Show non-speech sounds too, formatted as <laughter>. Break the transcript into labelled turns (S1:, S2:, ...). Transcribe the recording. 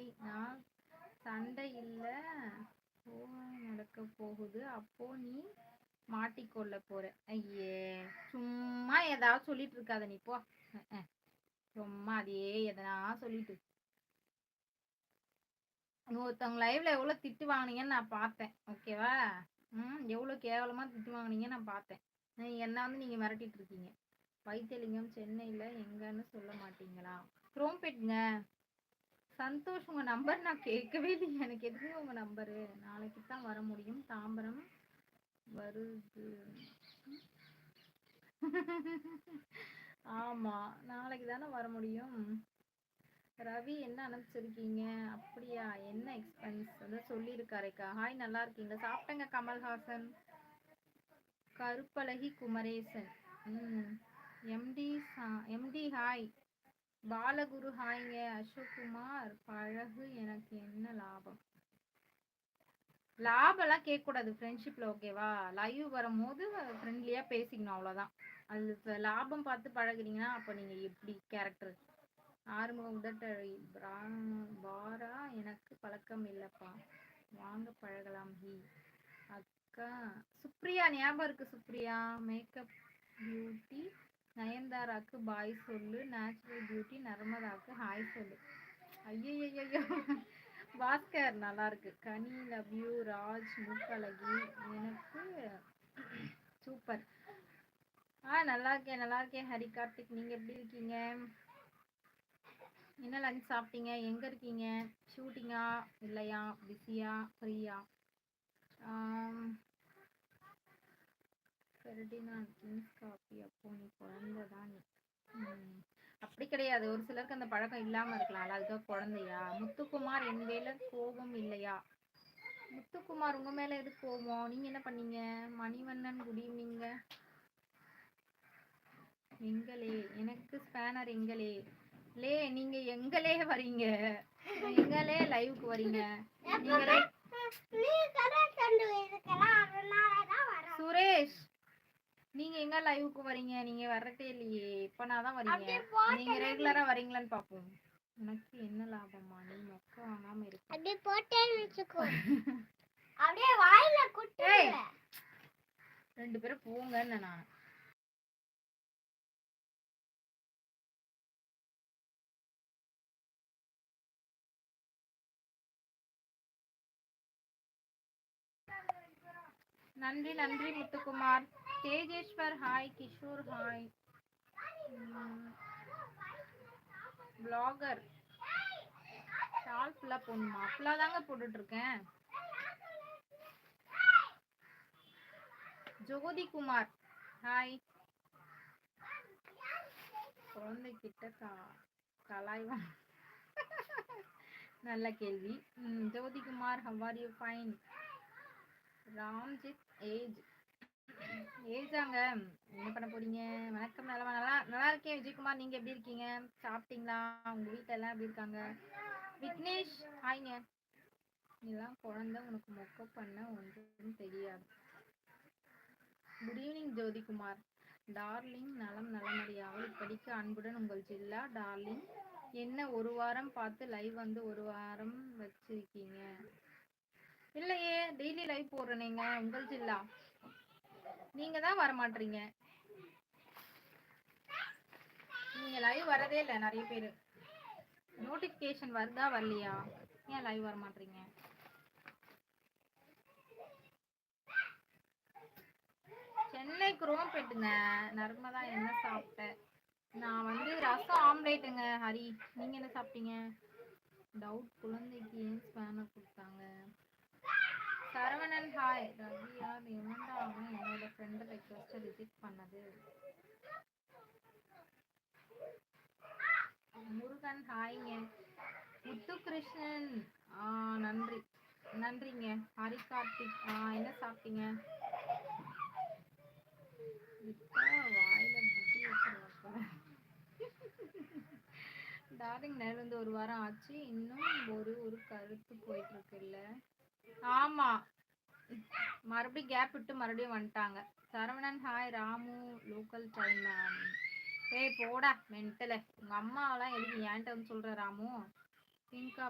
S1: Hi நான் சண்டை இல்லை. நடக்க போகுது. அப்போ நீ மாட்டிக்கொள்ள போற. ஐயே சும்மா ஏதாவது சொல்லிட்டு இருக்காத நீ போ. சும்மா அதே எதனா சொல்லிட்டு ஒருத்தவங்க லைவ்ல எவ்வளவு திட்டு வாங்கினீங்கன்னு நான் பார்த்தேன். ஓகேவா ம் எவ்வளவு கேவலமா திட்டு வாங்கினீங்கன்னு நான் பார்த்தேன். என்ன வந்து நீங்க மிரட்டிட்டு இருக்கீங்க? வைத்தியலிங்கம் சென்னையில எங்கன்னு சொல்ல மாட்டீங்களா? குரோம்பேட்டுங்க சந்தோஷ் உங்க நம்பர் நான் கேட்கவே இல்லை எனக்கு எதுக்கு உங்க நம்பரு நாளைக்கு தான் வர முடியும். தாம்பரம் வருது. ஆமா நாளைக்கு தானே வர முடியும். ரவி என்ன அனுப்பிச்சிருக்கீங்க? அப்படியா? என்ன எக்ஸ்பென்ஸ் வந்து சொல்லியிருக்காருக்கா. ஹாய் நல்லா இருக்கீங்க சாப்பிட்டேங்க கமல்ஹாசன். கருப்பழகி குமரேசன். ம். எம்டி சா எம்டி ஹாய் பாலகுரு ஹாய்ங்க. அசோக்குமார் பழகு எனக்கு என்ன லாபம்? லாபம்லாம் கேட்கக்கூடாது ஃப்ரெண்ட்ஷிப்பில் ஓகேவா லைவ் வரும்போது ஃப்ரெண்ட்லியாக பேசிக்கணும் அவ்வளோதான். அது லாபம் பார்த்து பழகுறீங்கன்னா அப்போ நீங்கள் எப்படி கேரக்டர் ஆறுமுக உதட்டழி பாரா எனக்கு பழக்கம் இல்லைப்பா. வாங்க பழகலாம் ஹி. அக்கா சுப்ரியா ஞாபகம் இருக்கு சுப்ரியா? மேக்கப் பியூட்டி நயன்தாராக்கு பாய் சொல்லு நேச்சுரல் பியூட்டி நர்மதாக்கு ஹாய் சொல்லு. ஐயோ பாஸ்கர் நல்லா இருக்கு கனி லவ் யூ ராஜ் முக்கழகி எனக்கு சூப்பர். ஆ நல்லா இருக்கேன் நல்லா இருக்கேன் ஹரி கார்த்திக் நீங்க எப்படி இருக்கீங்க? என்ன லஞ்ச் சாப்பிட்டீங்க? எங்க இருக்கீங்க? ஷூட்டிங்கா இல்லையா? பிஸியா ஃப்ரீயா ஃபெர்டினாண்ட் கிங்ஸ் காஃபி அப்போ நீ குழந்தை தான். அப்படி கிடையாது. ஒரு சிலருக்கு அந்த பழக்கம் இல்லாம இருக்கலாம். அதுக்காக குழந்தையா? முத்துக்குமார் என் மேல கோபம் இல்லையா? முத்துக்குமார் உங்க மேல எது கோபம்? நீங்க என்ன பண்ணீங்க? மணிவண்ணன் குட் ஈவினிங்க எங்களே எனக்கு ஸ்பேனர் எங்களே. லே நீங்க எங்களே வரீங்க. எங்களே லைவுக்கு வரீங்க. நீங்களே நீங்க எங்க லைவுக்கு வரீங்க நீங்க வர்றதே இல்லையே. இப்ப நான் தான் வரீங்க நீங்க ரெகுலரா வரீங்களான்னு பாப்போம். உனக்கு என்ன லாபமா நீ மொக்க வாங்காம இருக்கு.
S2: அப்படியே போட்டேன்னு வச்சுக்கோ. <laughs> அப்படியே வாயில குட்டு
S1: ரெண்டு பேரும் போங்கன்னு நான். நன்றி நன்றி Muthukumar. Tejeshwar hi Kishore hi blogger shawl ஃபுல்லாக போடணுமா? ஃபுல்லாக தாங்க போட்டுட்ருக்கேன். ஜோதி குமார் ஹாய் குழந்தைகிட்ட கா கலாய்வா? நல்ல கேள்வி. Jothikumar how are you fine Ramjith age ஏஜாங்க. என்ன பண்ண போறீங்க? வணக்கம் நல்லா நல்லா நல்லா இருக்கேன் விஜயகுமார். நீங்க எப்படி இருக்கீங்க? சாப்பிட்டீங்களா? உங்க வீட்டுல எல்லாம் எப்படி இருக்காங்க? விக்னேஷ் ஹாய்ங்க இதெல்லாம் குழந்தை உனக்கு மொக்க பண்ண ஒன்றும் தெரியாது. Good evening Jothikumar. டார்லிங் நலம் நலமறியாமல் படிக்க அன்புடன் உங்கள் ஜில்லா டார்லிங் என்ன ஒரு வாரம் பார்த்து லைவ் வந்து ஒரு வாரம் வச்சிருக்கீங்க? இல்லையே டெய்லி லைவ் போடுறேனேங்க உங்கள் ஜில்லா. நீங்க தான் வர மாட்டீங்க நீங்க லைவ் வரதே இல்லை நிறைய பேர். நோட்டிபிகேஷன் வருதா வரலையா? ஏன் லைவ் வர மாட்டீங்க சென்னை குரோம்பேட்டுங்க நர்மதா என்ன சாப்பிட்டேன் நான் வந்து ரசம் ஆம்லேட்டுங்க ஹரி. நீங்க என்ன சாப்பிட்டீங்க? டவுட் குழந்தைக்கு ஏன் ஸ்பேனர் கொடுத்தாங்க? சரவணன் ஹாய் ரவியா எவன்டா அவன் என்னோட ஃப்ரெண்டு ரெக்வஸ்ட்டை ரிஜெக்ட் பண்ணது. முருகன் ஹாய்ங்க முத்து கிருஷ்ணன் நன்றி. நன்றிங்க. ஹரி கார்த்திக் என்ன சாப்பிட்டீங்க? வாயில புத்தி டார்லிங் நேரம் வந்து ஒரு வாரம் ஆச்சு. இன்னும் ஒரு ஒரு கருத்து போயிட்டு இருக்குல்ல. ஆமா. மறுபடியும் கேப் விட்டு மறுபடியும் வந்துட்டாங்க. Saravanan hi Ramu local time ஏய் போடா மென்டல உங்க அம்மாவெல்லாம் எதுக்கு ஏன்ட்ட வந்து சொல்ற ராமு. பிங்கா